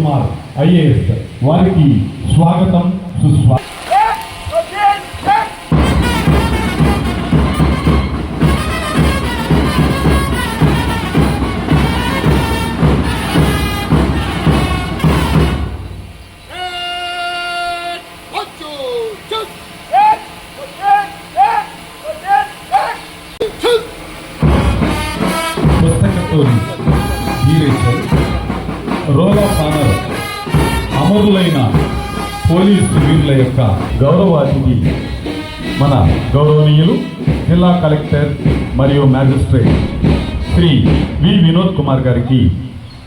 Kumar IAS వారికి స్వాగతం సుస్వాగతం. అమరులైన పోలీసు వీరుల యొక్క గౌరవ అతిథి మన గౌరవనీయులు జిల్లా కలెక్టర్ మరియు మ్యాజిస్ట్రేట్ శ్రీ వి వినోద్ కుమార్ గారికి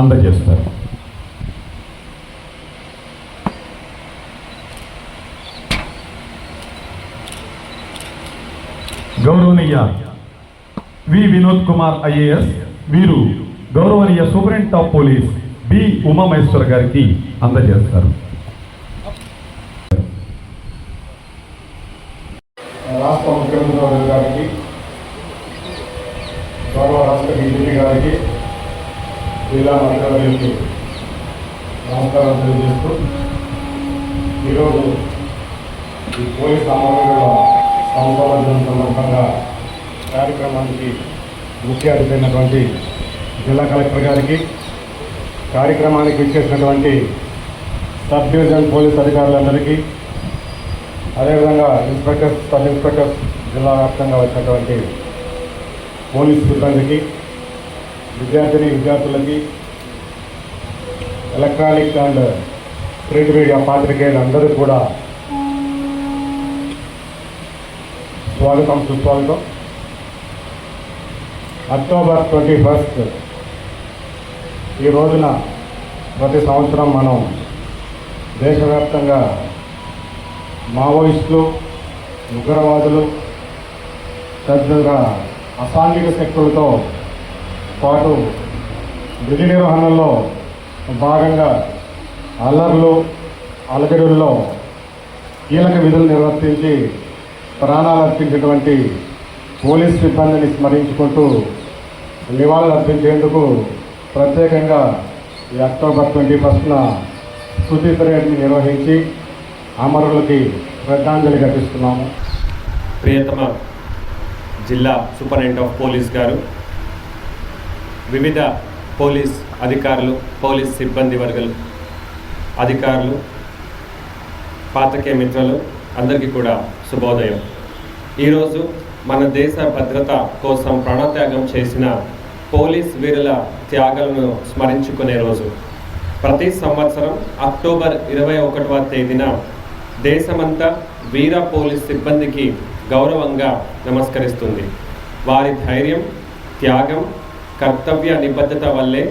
అందజేస్తారు. గౌరవనీయ వి వినోద్ కుమార్ ఐఏఎస్ వీరు గౌరవనీయ superintendent of police B Umamaheshwar గారికి అందజేస్తారు. రాష్ట్ర ముఖ్యమంత్రి గారికి గౌరవ రాష్ట్ర డీజీపీ గారికి జిల్లా మంత్రులకి నమస్కారం తెలియజేస్తూ ఈరోజు ఈ పోలీస్ అమరుల సంవత్సరాల దినం సందర్భంగా కార్యక్రమానికి ముఖ్య అతిథి జిల్లా కలెక్టర్ గారికి కార్యక్రమానికి ఇచ్చేసినటువంటి సబ్ డివిజన్ పోలీస్ అధికారులందరికీ అదేవిధంగా ఇన్స్పెక్టర్స్ సబ్ ఇన్స్పెక్టర్స్ జిల్లా వ్యాప్తంగా వచ్చినటువంటి పోలీస్ సిబ్బందికి విద్యార్థిని విద్యార్థులకి ఎలక్ట్రానిక్ అండ్ ప్రింట్ మీడియా పాత్రికేయులు అందరూ కూడా స్వాగతం సుస్వాగతం. అక్టోబర్ ట్వంటీ ఫస్ట్ ఈ రోజున ప్రతి సంవత్సరం మనం దేశవ్యాప్తంగా మావోయిస్టులు ఉగ్రవాదులు తదితర అసాంఘిక శక్తులతో పాటు విధి నిర్వహణలో భాగంగా అల్లర్లు అలజడుల్లో కీలక విధులు నిర్వర్తించి ప్రాణాలు అర్పించినటువంటి పోలీస్ సిబ్బందిని స్మరించుకుంటూ నివాళులు అర్పించేందుకు ప్రత్యేకంగా ఈ అక్టోబర్ ట్వంటీ ఫస్ట్న స్థుతి పరేడ్ని నిర్వహించి అమరులకి శ్రద్ధాంజలి ఘటిస్తున్నాము. ప్రియతమ జిల్లా సూపరింటెండెంట్ ఆఫ్ పోలీస్ గారు వివిధ పోలీస్ అధికారులు పోలీస్ సిబ్బంది వర్గలు అధికారులు పాతకే మిత్రులు అందరికీ కూడా శుభోదయం. ఈరోజు మన దేశ భద్రత కోసం ప్రాణత్యాగం చేసిన పోలీస్ వీరుల త్యాగాలను స్మరించుకునే రోజు. ప్రతి సంవత్సరం అక్టోబర్ ఇరవై ఒకటవ తేదీన దేశమంతా వీర పోలీస్ సిబ్బందికి గౌరవంగా నమస్కరిస్తుంది. వారి ధైర్యం త్యాగం కర్తవ్య నిబద్ధత వల్లే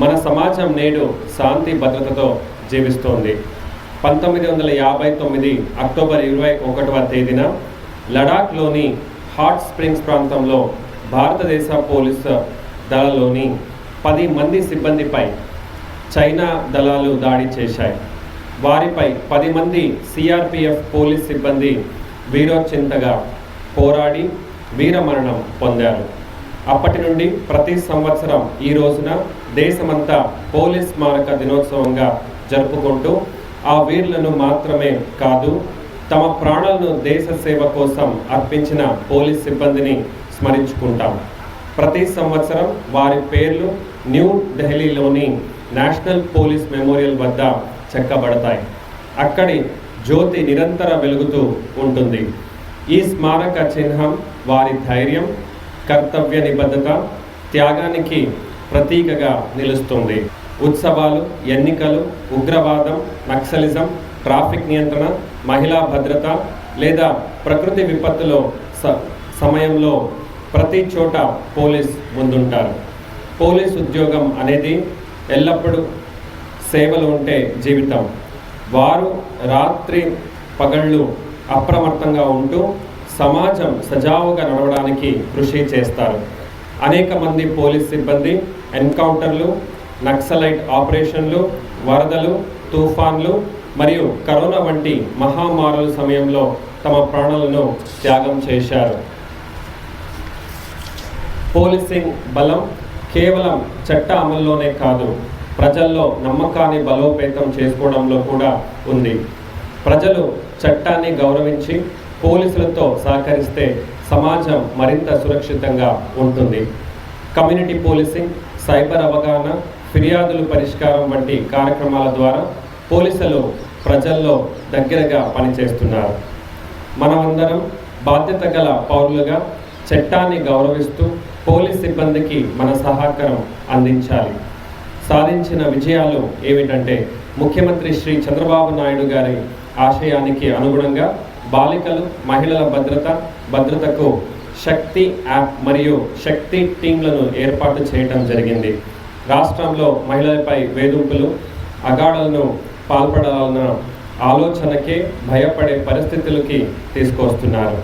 మన సమాజం నేడు శాంతి భద్రతతో జీవిస్తోంది. పంతొమ్మిది వందల యాభై తొమ్మిది అక్టోబర్ ఇరవై ఒకటవ తేదీన లడాఖ్లోని హాట్ స్ప్రింగ్స్ ప్రాంతంలో భారతదేశ పోలీసు దళలోని పది మంది సిబ్బందిపై చైనా దళాలు దాడి చేశాయి. వారిపై పది మంది సిఆర్పిఎఫ్ పోలీస్ సిబ్బంది వీరోచింతగా పోరాడి వీరమరణం పొందారు. అప్పటి నుండి ప్రతి సంవత్సరం ఈ రోజున దేశమంతా పోలీస్ స్మారక దినోత్సవంగా జరుపుకుంటూ ఆ వీరులను మాత్రమే కాదు తమ ప్రాణాలను దేశ సేవ కోసం అర్పించిన పోలీస్ సిబ్బందిని స్మరించుకుంటాం. ప్రతి సంవత్సరం వారి పేర్లు న్యూ ఢిల్లీలోని నేషనల్ పోలీస్ మెమోరియల్ వద్ద చెక్కబడతాయి. అక్కడి జ్యోతి నిరంతర వెలుగుతూ ఉంటుంది. ఈ స్మారక చిహ్నం వారి ధైర్యం కర్తవ్య నిబద్ధత త్యాగానికి ప్రతీకగా నిలుస్తుంది. ఉత్సవాలు ఎన్నికలు ఉగ్రవాదం నక్సలిజం ట్రాఫిక్ నియంత్రణ మహిళా భద్రత లేదా ప్రకృతి విపత్తులో స సమయంలో ప్రతి చోట పోలీస్ ముందుంటారు. పోలీస్ ఉద్యోగం అనేది ఎల్లప్పుడూ సేవలు ఉంటే జీవితం. వారు రాత్రి పగళ్ళు అప్రమత్తంగా ఉంటూ సమాజం సజావుగా నడవడానికి కృషి చేస్తారు. అనేక మంది పోలీస్ సిబ్బంది ఎన్కౌంటర్లు నక్సలైట్ ఆపరేషన్లు వరదలు తుఫాన్లు మరియు కరోనా వంటి మహామారుల సమయంలో తమ ప్రాణాలను త్యాగం చేశారు. పోలీసింగ్ బలం కేవలం చట్ట అమల్లోనే కాదు ప్రజల్లో నమ్మకాన్ని బలోపేతం చేసుకోవడంలో కూడా ఉంది. ప్రజలు చట్టాన్ని గౌరవించి పోలీసులతో సహకరిస్తే సమాజం మరింత సురక్షితంగా ఉంటుంది. కమ్యూనిటీ పోలీసింగ్ సైబర్ అవగాహన ఫిర్యాదులు పరిష్కారం వంటి కార్యక్రమాల ద్వారా పోలీసులు ప్రజల్లో దగ్గరగా పనిచేస్తున్నారు. మనమందరం బాధ్యత గల పౌరులుగా చట్టాన్ని గౌరవిస్తూ పోలీస్ సిబ్బందికి మన సహకారం అందించాలి. సాధించిన విజయాలు ఏమిటంటే ముఖ్యమంత్రి శ్రీ చంద్రబాబు నాయుడు గారి ఆశయానికి అనుగుణంగా బాలికలు మహిళల భద్రత భద్రతకు శక్తి యాప్ మరియు శక్తి టీంలను ఏర్పాటు చేయడం జరిగింది. రాష్ట్రంలో మహిళలపై వేధింపులు అగాఢలను పాల్పడాలన్న ఆలోచనకే భయపడే పరిస్థితులకి తీసుకొస్తున్నారు.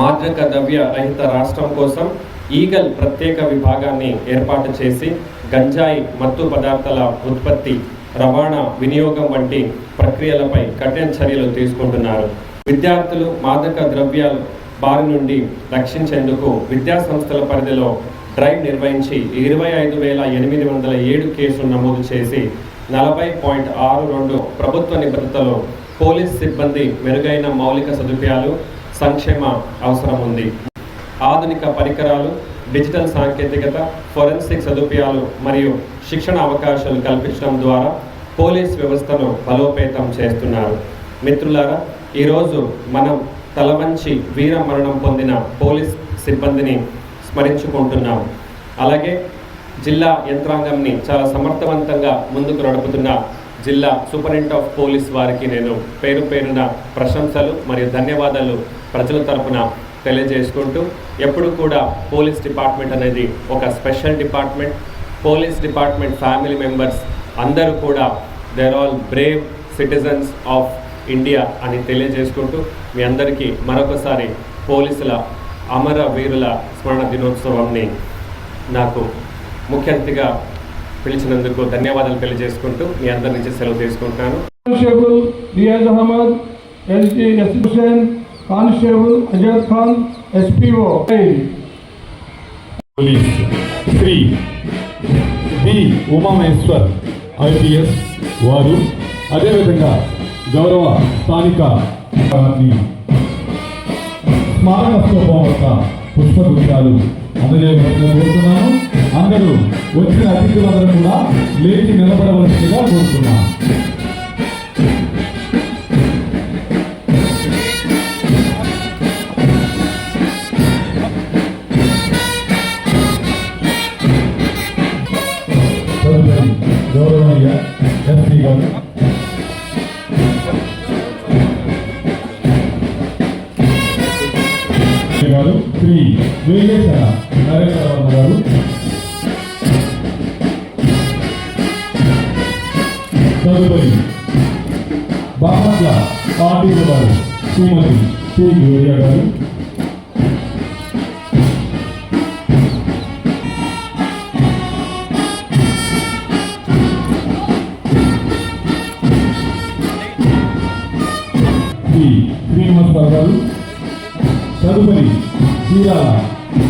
మాదక ద్రవ్య రహిత రాష్ట్రం కోసం ఈగల్ ప్రత్యేక విభాగాన్ని ఏర్పాటు చేసి గంజాయి మత్తు పదార్థాల ఉత్పత్తి రవాణా వినియోగం వంటి ప్రక్రియలపై కఠిన చర్యలు తీసుకుంటున్నారు. విద్యార్థులు మాదక ద్రవ్యాల బారి నుండి రక్షించేందుకు విద్యా సంస్థల పరిధిలో డ్రైవ్ నిర్వహించి ఇరవై ఐదు వేల ఎనిమిది వందల ఏడు కేసులు నమోదు చేసి నలభై పాయింట్ ఆరు రెండు ప్రభుత్వ నిబద్ధతలో పోలీస్ సిబ్బంది మెరుగైన మౌలిక సదుపాయాలు సంక్షేమ అవసరం ఉంది. ఆధునిక పరికరాలు డిజిటల్ సాంకేతికత ఫోరెన్సిక్ సదుపాయాలు మరియు శిక్షణ అవకాశాలు కల్పించడం ద్వారా పోలీస్ వ్యవస్థను బలోపేతం చేస్తున్నారు. మిత్రులారా ఈరోజు మనం తలవంచి వీర మరణం పొందిన పోలీస్ సిబ్బందిని స్మరించుకుంటున్నాం. అలాగే జిల్లా యంత్రాంగంని చాలా సమర్థవంతంగా ముందుకు నడుపుతున్న జిల్లా సూపరింటెండెంట్ ఆఫ్ పోలీస్ వారికి నేను పేరు పేరున ప్రశంసలు మరియు ధన్యవాదాలు ప్రజల తరపున తెలియజేసుకుంటూ ఎప్పుడు కూడా పోలీస్ డిపార్ట్మెంట్ అనేది ఒక special department. Police department family members అందరూ కూడా there all brave citizens of India అని తెలియజేసుకుంటూ మీ అందరికీ మరొకసారి పోలీసుల అమర వీరుల స్మరణ దినోత్సవంని నాకు ముఖ్య అతిథిగా పిలిచినందుకు ధన్యవాదాలు తెలియజేసుకుంటూ మీ అందరి నుంచి సెలవు తీసుకుంటున్నాను. Constable Riyaz Azad Khan SPO. Police Shri B Umameshwar IPS వారు అదేవిధంగా గౌరవ స్థానిక వారిని స్మారక స్తూపం యొక్క పుష్పగుచ్చాలు అందజేయవలసిందిగా కోరుతున్నాను. అందరూ వచ్చిన అతిథులందరూ కూడా లేచి నిలబడవలసిందిగా కోరుతున్నాను. శ్రీ వేగేశ్వర నరేంద్ర గారు. తదుపరి బాపట్ల పార్టీ గారు శ్రీమతి శ్రీ గౌరియా గారు. శ్రీ శ్రీనివాసరావు గారు. తదుపరి చీరాల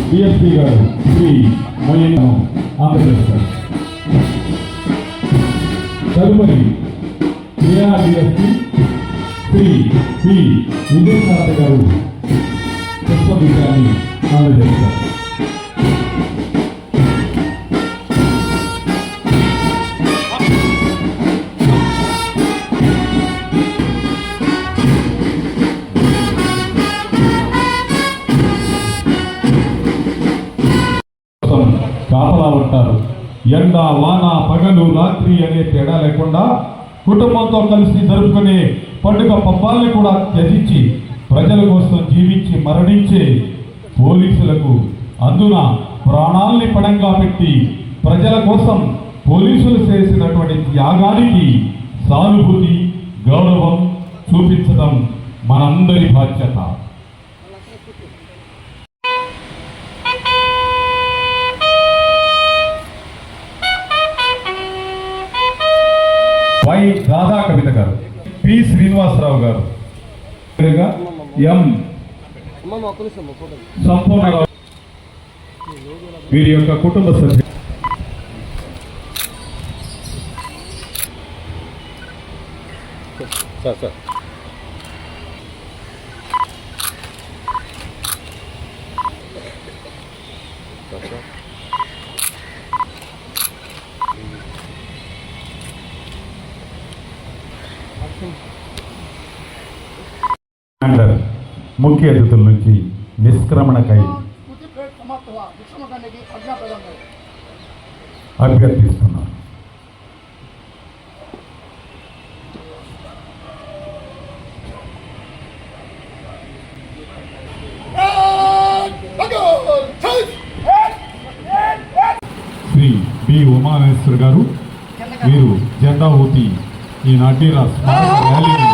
డిఎస్పీ గారు శ్రీ మొయ్య ఆంధ్రప్రదేశ్ గారు తదుపరి చీరాల డిఎస్పీ శ్రీ పి విజయనాథ గారు పుష్పగీతాన్ని అందజేస్తారు కోసం పగలు రాత్రి అనే తేడా లేకుండా కుటుంబంతో కలిసి జరుపుకునే పండుగ పబ్బాల్ని కూడా త్యజించి ప్రజల కోసం జీవించి మరణించే పోలీసులకు అందున ప్రాణాల్ని పడంగా పెట్టి ప్రజల కోసం పోలీసులు చేసినటువంటి త్యాగానికి సానుభూతి గౌరవం చూపించడం మనందరి బాధ్యత. సాయి రాధా కవిత గారు పి శ్రీనివాసరావు గారు. ఎం సంపూర్ణరావు వీరి యొక్క కుటుంబ సభ్యులు సార్ సార్. కమాండర్ ముఖ్య అతిథుల నుంచి నిష్క్రమణకై స్మృతి ప్లేట్ సమాప్తవ విక్రమకండకి ఆజ్ఞాప్రదం అభ్యర్థిస్తున్నారు శ్రీ బి ఉమామేశ్వర్ గారు వీరు జెండా ఊతి ఈనాటి రా- స్మారక ర్యాలీని